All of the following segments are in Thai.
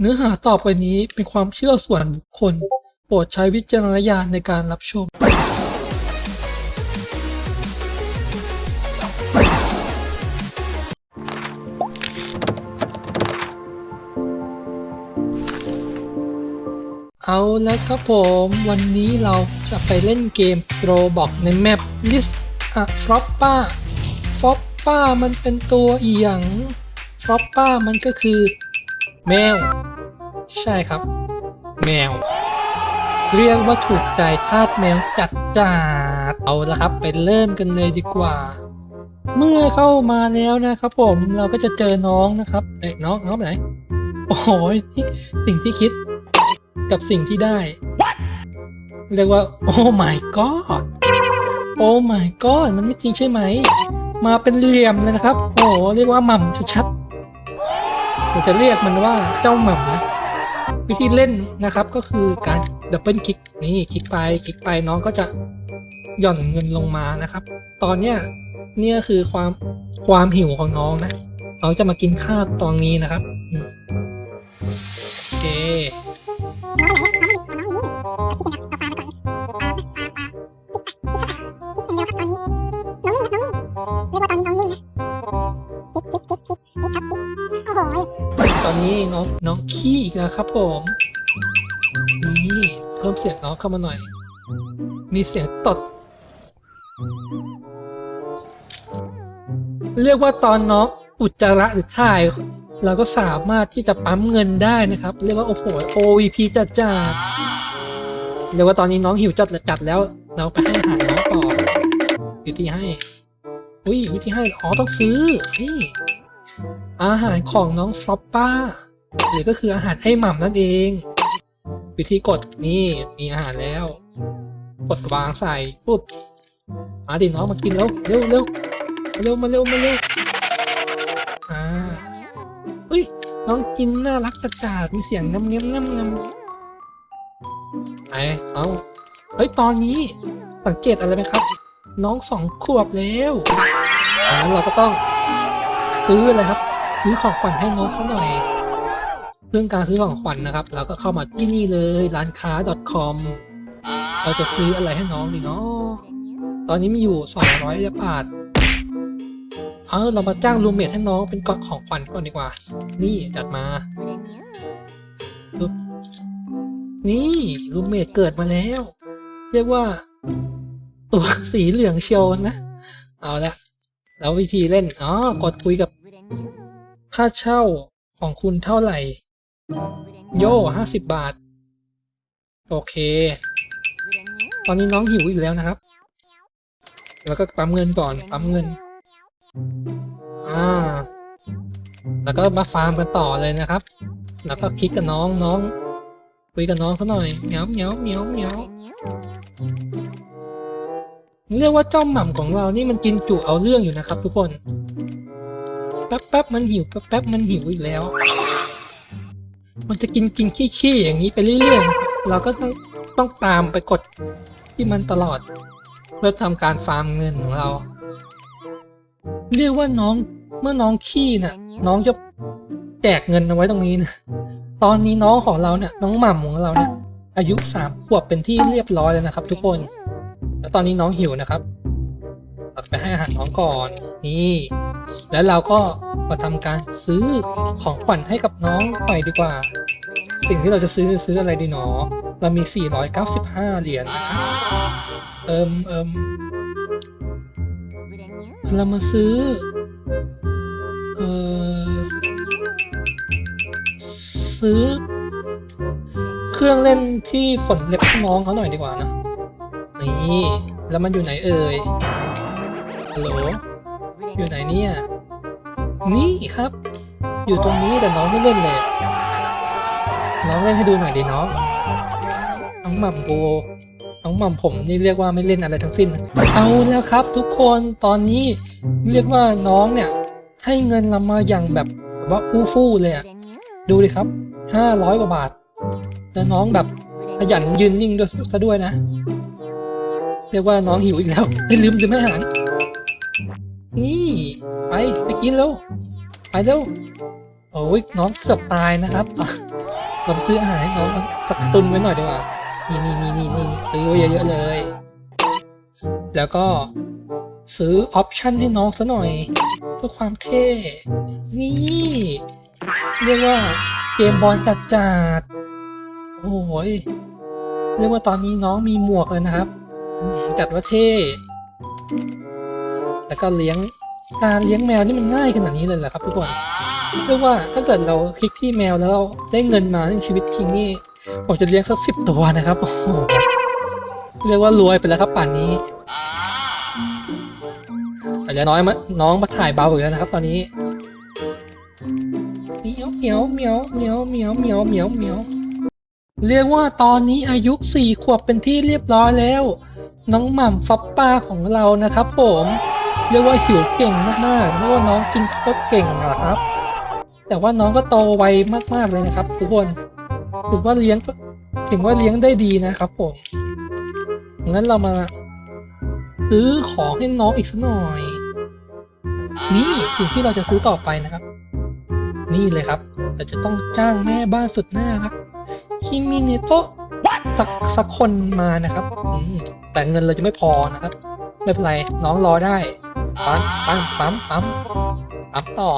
เนื้อหาต่อไปนี้เป็นความเชื่อส่วนบุคคล โปรดใช้วิจารณญาณในการรับชม เอาแล้วครับผม วันนี้เราจะไปเล่นเกมโรบอกในแมป List อะฟรอปป้าฟรอปป้ามันเป็นตัวอีหยังฟรอปป้ามันก็คือ แมว ใช่ครับ แมว เรียกว่าถูกใจทาสแมวจัดจ้าเอาละครับไปเริ่มกันเลยดีกว่า เมื่อเข้ามาแล้วนะครับ ผมเราก็จะเจอน้องนะครับเอ้ยน้องน้องไปไหนโอ้โหสิ่งที่คิดกับสิ่งที่ได้ เรียกว่า โอ้ my god โอ้ my god มันไม่จริงใช่ไหม มาเป็นเหลี่ยมเลยนะครับ โอ้เรียกว่าหม่ำชัด เราจะเรียกมันว่าเจ้าหม่ำนะ วิธีเล่นนะครับก็คือการดับเบิลคลิกนี่คลิกไปคลิกไปน้องก็จะหย่อนเงินลงมานะครับ ตอนเนี้ยเนี่ยคือความความหิวของน้องนะ น้องจะมากินข้าวตอนนี้นะครับโอเค องขี้อีกแล้วครับผมนี่เพิ่มเสียงน้องเข้ามาหน่อย มีเสียงตด เรียกว่าตอนน้องอุจจาระหรือถ่าย เราก็สามารถที่จะปั๊มเงินได้นะครับ เรียกว่าโอ้โห OVP จัดจ้าเรียกว่าตอนนี้น้องหิวจัดจัดแล้ว เราไปให้อาหารน้องต่อวิธีให้ อุ้ยวิธีให้ อ๋อต้องซื้อนี่อาหารของน้องฟลอปป้า หรือก็คืออาหารให้หม่ำนั่นเอง วิธีกดนี่มีอาหารแล้ว กดวางใส่ปุ๊บมาดิน้องมากินแล้วเร็วเร็วมาเร็วมาเร็วมาเร็วอ่าอุ้ยน้องกินน่ารักจัดจาดมีเสียงน้ำเงี้ยน้ำน้ำไอ้เอาเฮ้ยตอนนี้สังเกตอะไรไหมครับ น้องสองขวบแล้วอ่าเราก็ต้องซื้ออะไรครับซื้อของขวัญให้น้องซะหน่อย เรื่องการซื้อของขวัญนะครับ เราก็เข้ามาที่นี่เลยร้านค้า .com เราจะซื้ออะไรให้น้องดีเนาะตอนนี้มีอยู่ 200บาทเออเรามาจ้างรูมเมทให้น้องเป็นกองของขวัญก่อนดีกว่า นี่จัดมาปึ๊บนี่รูมเมทเกิดมาแล้ว เรียกว่า ตัวสีเหลืองเชียวนะ เอาละแล้ววิธีเล่นอ๋อกดคุยกับ ค่าเช่าของคุณเท่าไหร่ โย่ห้าสิบบาท โอเค ตอนนี้น้องหิวอีกแล้วนะครับ แล้วก็ปั๊มเงินก่อน ปั๊มเงิน อ่า แล้วก็มาฟาร์มกันต่อเลยนะครับ แล้วก็คลิกกับน้องน้อง คุยกับน้องเขาหน่อยเหมียวเหมียวเหมียวเหมียวเรียกว่าเจ้าหม่ำของเรานี่มันกินจุเอาเรื่องอยู่นะครับ ทุกคน แป๊บแป๊บมันหิวแป๊บแป๊บมันหิวอีกแล้ว มันจะกินกินขี้ขี้อย่างนี้ไปเรื่อยๆ เราก็ต้องต้องตามไปกดที่มันตลอด เพื่อทำการฟาร์มเงินของเรา เรียกว่าน้องเมื่อน้องขี้น่ะ น้องจะแจกเงินเอาไว้ตรงนี้นะตอนนี้น้องของเราเนี่ย น้องหม่ำของเราเนี่ยอายุสามขวบเป็นที่เรียบร้อยแล้วนะครับ ทุกคน แล้วตอนนี้น้องหิวนะครับเราไปให้อาหารน้องก่อนนี่ แล้วเราก็ มาทำการซื้อของขวัญให้กับน้องหน่อยดีกว่า สิ่งที่เราจะซื้อซื้ออะไรดีหนอ เรามี 495 เหรียญนะครับเอิมเอิมเรามาซื้อ เออซื้อ เครื่องเล่นที่ฝนเล็บน้องเขาหน่อยดีกว่านะ นี่ แล้วมันอยู่ไหนเอ่ยฮัลโหลอยู่ไหนเนี่ย นี่ครับ อยู่ตรงนี้แต่น้องไม่เล่นเลย น้องเล่นให้ดูหน่อยดิน้อง น้องหม่ำกูน้องหม่ำผมนี่เรียกว่าไม่เล่นอะไรทั้งสิ้น เอาแล้วครับ ทุกคนตอนนี้เรียกว่าน้องเนี่ย ให้เงินเรามาอย่างแบบว่าฟู่ฟู่เลยอะดูดิครับห้าร้อยกว่าบาท แล้วน้องแบบขยันยืนนิ่งด้วยซะด้วยนะ เรียกว่าน้องหิวอีกแล้วไม่ลืมลืมให้อาหาร นี่ไปไปกินแล้วไปเร็วโอ้ยน้องเกือบตายนะครับอะเราไปซื้ออาหารให้น้องสักตุนไว้หน่อยดีกว่านี่นี่นี่นี่นี่ซื้อไว้เยอะๆเลย แล้วก็ซื้อออปชั่นให้น้องซะหน่อย เพื่อความเท่นี่ เรียกว่าเกมบอลจัดจัดโอ้ยเรียกว่าตอนนี้น้องมีหมวกเลยนะครับจัดว่าเท่ แล้วก็เลี้ยงการเลี้ยงแมวนี่มันง่ายขนาดนี้เลยเหรอครับทุกคนเรียกว่าถ้าเกิดเราคลิกที่แมวแล้วเราได้เงินมาในชีวิตจริงนี่ผมจะเลี้ยงสักสิบตัวนะครับโอ้โหเรียกว่ารวยไปแล้วครับป่านนี้อาจจะน้อยมาน้องมาถ่ายเบาอีกแล้วนะครับ ตอนนี้เหมียวเหมียวเหมียวเหมียวเหมียวเหมียวเหมียวเหมียวเรียกว่าตอนนี้อายุสี่ขวบเป็นที่เรียบร้อยแล้ว น้องหม่ำฟอปป้าของเรานะครับผม เรียกว่าหิวเก่งมากๆเรียกว่าน้องกินข้าวเก่งอะครับ แต่ว่าน้องก็โตไวมากๆเลยนะครับ ทุกคนถือว่าเลี้ยงถึงว่าเลี้ยงได้ดีนะครับผมงั้นเรามาซื้อของให้น้องอีกสักหน่อย นี่สิ่งที่เราจะซื้อต่อไปนะครับ นี่เลยครับเราจะต้องจ้างแม่บ้านสุดน่ารักคิมิเนโตะสักสักคนมานะครับอืมแต่เงินเราจะไม่พอนะครับไม่เป็นไรน้องรอได้ ปั๊มปั๊มปั๊มปั๊มปั๊มต่อ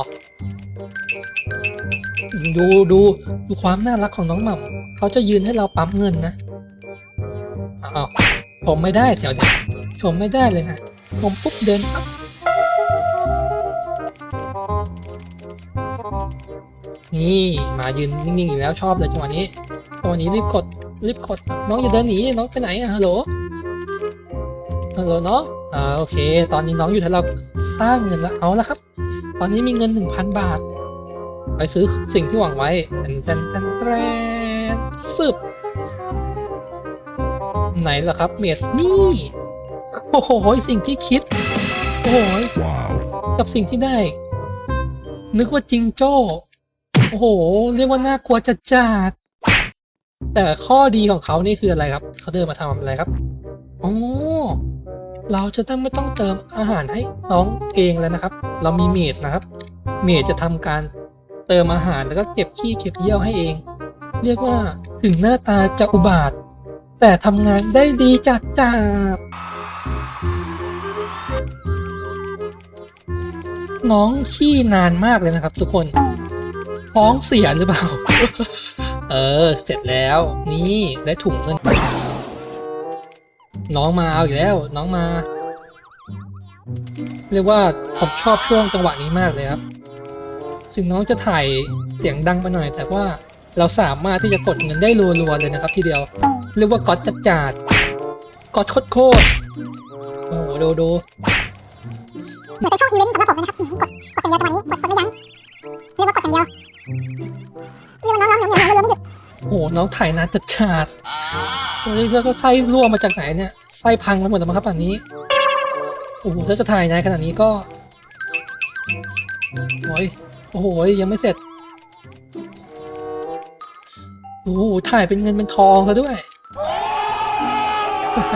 ดูดูดูความน่ารักของน้องหม่ำเขาจะยืนให้เราปั๊มเงินนะอ้าวผมไม่ได้เดี๋ยวเดี๋ยวชมไม่ได้เลยนะผมปุ๊บเดินปั๊บนี่มายืนนิ่งๆอยู่แล้วชอบเลยจังหวะนี้จังหวะนี้รีบกดรีบกดน้องอย่าเดินหนีน้องไปไหนอะฮัลโหลฮัลโหลน้อง อ่าโอเค ตอนนี้น้องอยู่ที่เราสร้างเงินแล้วเอาละครับ ตอนนี้มีเงินหนึ่งพันบาท ไปซื้อสิ่งที่หวังไว้แตนแตนแตนแตนฟึบไหนล่ะครับเมดนี่โอ้โหสิ่งที่คิด โอ้โห Wow. กับสิ่งที่ได้ นึกว่าจิงโจ้โอ้โห เรียกว่าน่ากลัวจัดจัดๆแต่ข้อดีของเขานี่คืออะไรครับ เขาเดินมาทำอะไรครับ อ๋อ เราจะต้องไม่ต้องเติมอาหารให้น้องเองแล้วนะครับ เรามีเมดนะครับ เมดจะทำการเติมอาหารแล้วก็เก็บขี้เก็บเยี่ยวให้เอง เรียกว่าถึงหน้าตาจะอุบาท แต่ทำงานได้ดีจัดจัดน้องขี้นานมากเลยนะครับ ทุกคนท้องเสียหรือเปล่า เออ เสร็จแล้ว นี่ได้ถุงเงิน น้องมาเอาอีกแล้ว น้องมา เรียกว่าผมชอบช่วงจังหวะนี้มากเลยครับถึงน้องจะถ่ายเสียงดังไปหน่อย แต่ว่าเราสามารถที่จะกดเงินได้รัวๆเลยนะครับทีเดียว เรียกว่าก๊อตจัดจาดก๊อตโคตรโคตรโอ้โหดูดูเหมือนเป็นช่องอีเวนต์สำหรับผมนะครับกดกดอย่างเดียวจังหวะนี้กดกดไม่ยั้งเรียกว่ากดอย่างเดียวเรียกว่าน้องๆเหนียวๆเหนียวๆเรือไม่หยุดโอ้โหน้องถ่ายนานจัดจาดเฮ้ยแล้วก็ไส้รั่วมาจากไหนเนี่ย ไส้พังไปหมดแล้วมั้งครับป่านนี้โอ้โหถ้าจะถ่ายนานขนาดนี้ก็โอ้ยโอ้โหยังไม่เสร็จโอ้โหถ่ายเป็นเงินเป็นทองซะด้วยโอ้โห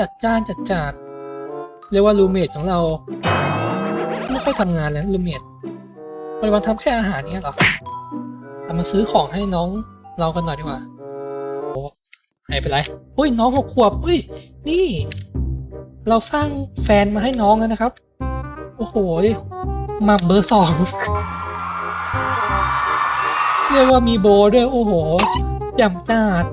จัดจ้านจัดจัดเรียกว่ารูเมทของเราไม่ค่อยทำงานแล้วรูเมทวันวันๆทำแค่อาหารเนี้ยเหรอเอามาซื้อของให้น้องเรากันหน่อยดีกว่า หายไปไรอุ้ยน้องหกขวบอุ้ยนี่ เราสร้างแฟนมาให้น้องแล้วนะครับ โอ้โหมาเบอร์สองเรียกว่ามีโบด้วยโอ้โหแจ่มจ้าด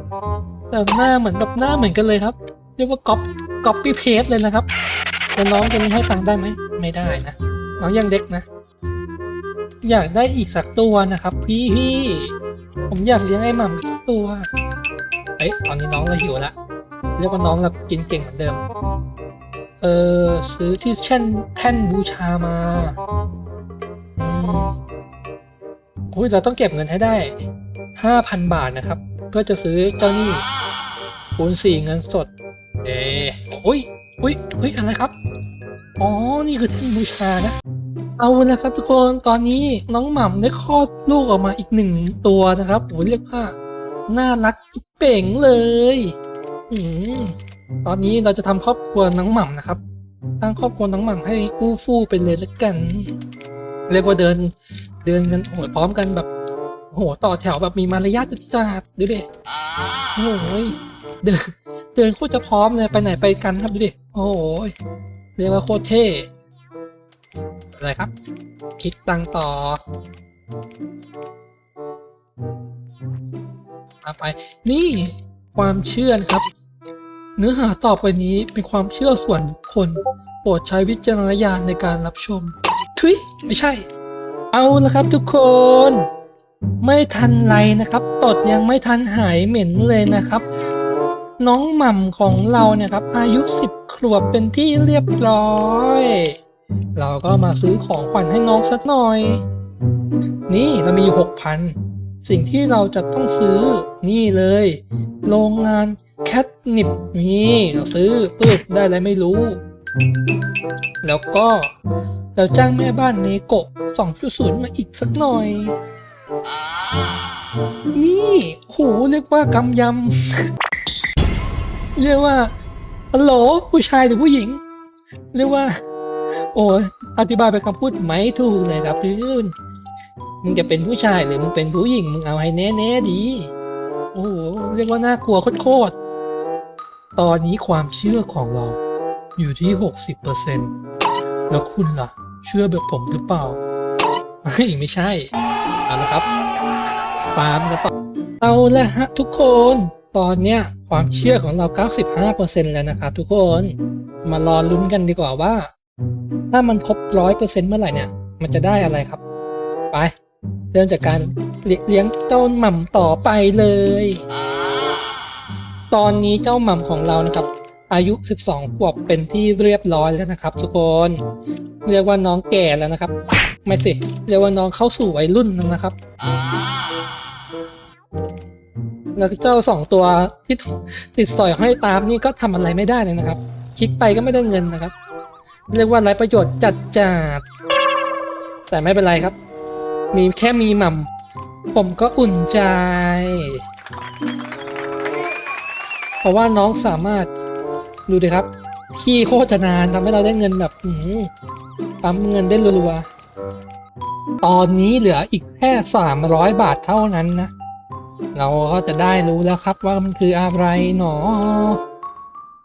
แต่หน้าเหมือนแบบหน้าเหมือนกันเลยครับ เรียกว่าก๊อปก๊อปปี้เพสเลยนะครับแต่น้องตัวนี้ให้ตังค์ได้ไหมไม่ได้นะน้องยังเล็กนะ อยากได้อีกสักตัวนะครับ พี่พี่ผมอยากเลี้ยงไอ้หม่ำอีกตัว อ้ยตอนนี้น้องเราหิวละเรียกว่าน้องเรากินเก่งเหมือนเดิม เออซื้อที่แท่นแท่นบูชามาอืมอุ้ยเราต้องเก็บเงินให้ได้ห้าพันบาทนะครับ เพื่อจะซื้อเจ้านี่คูณสี่เงินสด เอ้อุ้ยอุ้ยอุ้ยอะไรครับ อ๋อ นี่คือแท่นบูชานะ เอาละครับทุกคน ตอนนี้น้องหม่ำได้คลอดลูกออกมาอีกหนึ่งตัวนะครับโอ้ยเรียกว่า น่ารักจิเป่งเลยอืมตอนนี้เราจะทำครอบครัวน้องหม่ำนะครับตั้งครอบครัวน้องหม่ำให้ฟู่ฟู่ไปเลยละกัน เรียกว่าเดิน เดินกันโหดพร้อมกันแบบโอ้โหต่อแถวแบบมีมารยาทจัดๆดูดิโอ้ยเดินเดินโคตรจะพร้อมเลยไปไหนไปกันครับดูดิโอ้ยเรียกว่าโคตรเท่อะไรครับ คิดตังต่อ มาไป นี่ความเชื่อนะครับ เนื้อหาต่อไปนี้เป็นความเชื่อส่วนบุคคล โปรดใช้วิจารณญาณในการรับชม ทุยไม่ใช่ เอาละครับทุกคน ไม่ทันไรนะครับ ตดยังไม่ทันหายเหม็นเลยนะครับ น้องหม่ำของเราเนี่ยครับ อายุสิบขวบเป็นที่เรียบร้อย เราก็มาซื้อของขวัญให้น้องสักหน่อย นี่เรามีอยู่หกพัน สิ่งที่เราจะต้องซื้อนี่เลย โรงงานแคทนิปนี่เราซื้อปึ๊บได้อะไรไม่รู้ แล้วก็เราจ้างแม่บ้านเนโกะ2.0 มาอีกสักหน่อย นี่โหเรียกว่ากำยำ เรียกว่าฮัลโหลผู้ชายหรือผู้หญิง เรียกว่า โอ้ยอธิบายเป็นคำพูดไหมถูกเลยครับพี่น มึงจะเป็นผู้ชายหรือมึงเป็นผู้หญิงมึงเอาให้แน่ๆดี โอ้โหเรียกว่าน่ากลัวโคตรตอนนี้ความเชื่อของเราอยู่ที่ 60%แล้วคุณล่ะ เชื่อแบบผมหรือเปล่าเฮ้ยไม่ใช่เอาละครับฟาร์มกันต่อเอาละฮะทุกคนตอนเนี้ยความเชื่อของเรา 95%แล้วนะครับทุกคน มารอลุ้นกันดีกว่าว่า ถ้ามันครบ 100%เมื่อไหร่เนี่ย มันจะได้อะไรครับ ไป เริ่มจากการเลี้ยงเจ้าหม่ำต่อไปเลย ตอนนี้เจ้าหม่ำของเรานะครับ อายุ 12 ขวบเป็นที่เรียบร้อยแล้วนะครับทุกคน เรียกว่าน้องแก่แล้วนะครับ ไม่สิ เรียกว่าน้องเข้าสู่วัยรุ่นแล้วนะครับ แล้วเจ้าสองตัวที่ติดสอยห้อยตามนี่ก็ทำอะไรไม่ได้เลยนะครับ คลิกไปก็ไม่ได้เงินนะครับ เรียกว่าไร้ประโยชน์จัดจัดแต่ไม่เป็นไรครับ มีแค่มีหม่ำผมก็อุ่นใจ เพราะว่าน้องสามารถดูดิครับ ขี้โคตรนานทำให้เราได้เงินแบบปั๊มเงินได้รัวๆตอนนี้เหลืออีกแค่สามร้อยบาทเท่านั้นนะ เราก็จะได้รู้แล้วครับว่ามันคืออะไรหนอ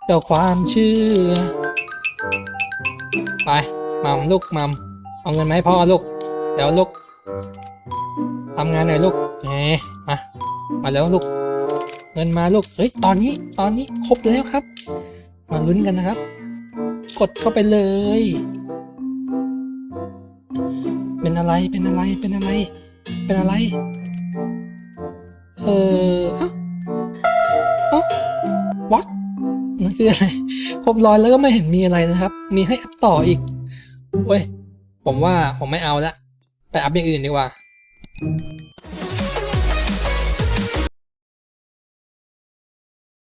เจ้าความเชื่อ ไปมัมลูกมัมเอาเงินมาให้พ่อลูก เดี๋ยวลูก ทำงานหน่อยลูกแหมมา มาแล้วลูก เงินมาลูก เฮ้ย ตอนนี้ ตอนนี้ครบแล้วครับ มาลุ้นกันนะครับ กดเข้าไปเลย เป็นอะไร เป็นอะไร เป็นอะไร เป็นอะไร เออเอ้าเอ้า what นั่นคืออะไร ครบร้อยแล้วก็ไม่เห็นมีอะไรนะครับ มีให้อัพต่ออีกเว้ย ผมว่าผมไม่เอาละ ไปอัพอย่างอื่นดีกว่า